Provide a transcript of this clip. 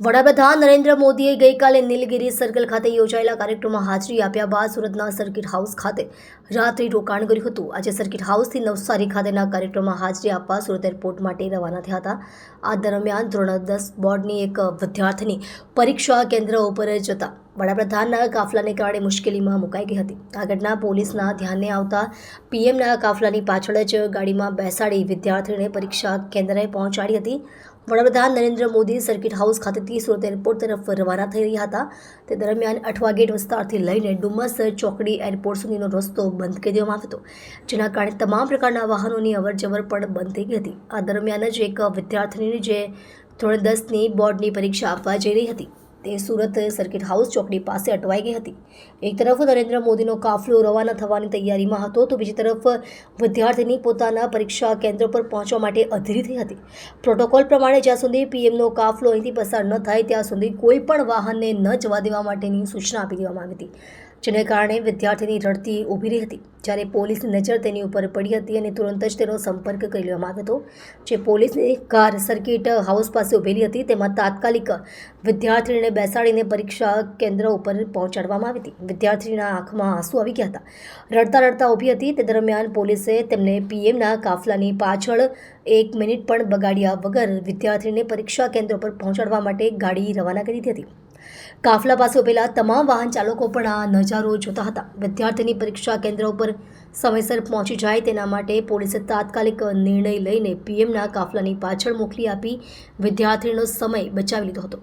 વડાપ્રધાન નરેન્દ્ર મોદીએ ગઈકાલે નીલગિરી સર્કલ ખાતે યોજાયેલા કાર્યક્રમમાં હાજરી આપ્યા બાદ સુરતના સર્કિટ હાઉસ ખાતે રાત્રિ રોકાણ કર્યું હતું. આજે સર્કિટ હાઉસથી નવસારી ખાતેના કાર્યક્રમમાં હાજરી આપવા સુરત એરપોર્ટ માટે રવાના થયા હતા. આ દરમિયાન ધોરણ દસ બોર્ડની એક વિદ્યાર્થીની પરીક્ષા કેન્દ્ર ઉપર જતા વડાપ્રધાનના કાફલાને કારણે મુશ્કેલીમાં મુકાઈ ગઈ હતી. આ ઘટના પોલીસના ધ્યાને આવતા પીએમના કાફલાની પાછળ જ ગાડીમાં બેસાડી વિદ્યાર્થીને પરીક્ષા કેન્દ્રે પહોંચાડી હતી. વડાપ્રધાન નરેન્દ્ર મોદી સર્કિટ હાઉસ ખાતેથી સુરત એરપોર્ટ તરફ રવાના થઈ રહ્યા હતા. તે દરમિયાન અઠવા ગેટ વિસ્તારથી લઈને ડુમસ ચોકડી એરપોર્ટ સુધીનો રસ્તો બંધ કરી દેવામાં આવ્યો હતો, જેના કારણે તમામ પ્રકારના વાહનોની અવરજવર પણ બંધ થઈ ગઈ હતી. આ દરમિયાન જ એક વિદ્યાર્થીની જે ધોરણ દસની બોર્ડની પરીક્ષા આપવા જઈ રહી હતી. તે સુરત સર્કિટ હાઉસ ચોકડી પાસે અટવાઈ ગઈ હતી. એક તરફ નરેન્દ્ર મોદીનો કાફલો રવાના થવાની તૈયારીમાં હતો, તો બીજી તરફ વિદ્યાર્થીની પોતાના પરીક્ષા કેન્દ્ર પર પહોંચવા માટે અધીરી થઈ હતી. પ્રોટોકોલ પ્રમાણે જ્યાં સુધી પીએમનો કાફલો અહીંથી પસાર ન થાય, ત્યાં સુધી કોઈ પણ વાહનને ન જવા દેવા માટેની સૂચના આપી દેવામાં આવી હતી. જેને કારણે વિદ્યાર્થીની રડતી ઊભી રહી હતી. જ્યારે પોલીસની નજર તેની ઉપર પડી હતી અને તુરંત જ તેનો સંપર્ક કરી લેવામાં આવ્યો હતો. જે પોલીસની કાર સર્કિટ હાઉસ પાસે ઊભેલી હતી, તેમાં તાત્કાલિક વિદ્યાર્થીને બેસાડીને પરીક્ષા કેન્દ્ર ઉપર પહોંચાડવામાં આવી હતી. વિદ્યાર્થીના આંખમાં આંસુ આવી ગયા હતા. રડતા રડતા ઊભી હતી. તે દરમિયાન પોલીસે તેમને પીએમના કાફલાની પાછળ એક મિનિટ પણ બગાડ્યા વગર વિદ્યાર્થીને પરીક્ષા કેન્દ્ર પર પહોંચાડવા માટે ગાડી રવાના કરી હતી. કાફલા પાસે ઉભેલા તમામ વાહન ચાલકો પણ આ નજારો જોતા હતા. વિદ્યાર્થીની પરીક્ષા કેન્દ્ર ઉપર સમયસર પહોંચી જાય તેના માટે પોલીસે તાત્કાલિક નિર્ણય લઈને પીએમના કાફલાની પાછળ મોકલી આપી વિદ્યાર્થીનો સમય બચાવી લીધો હતો.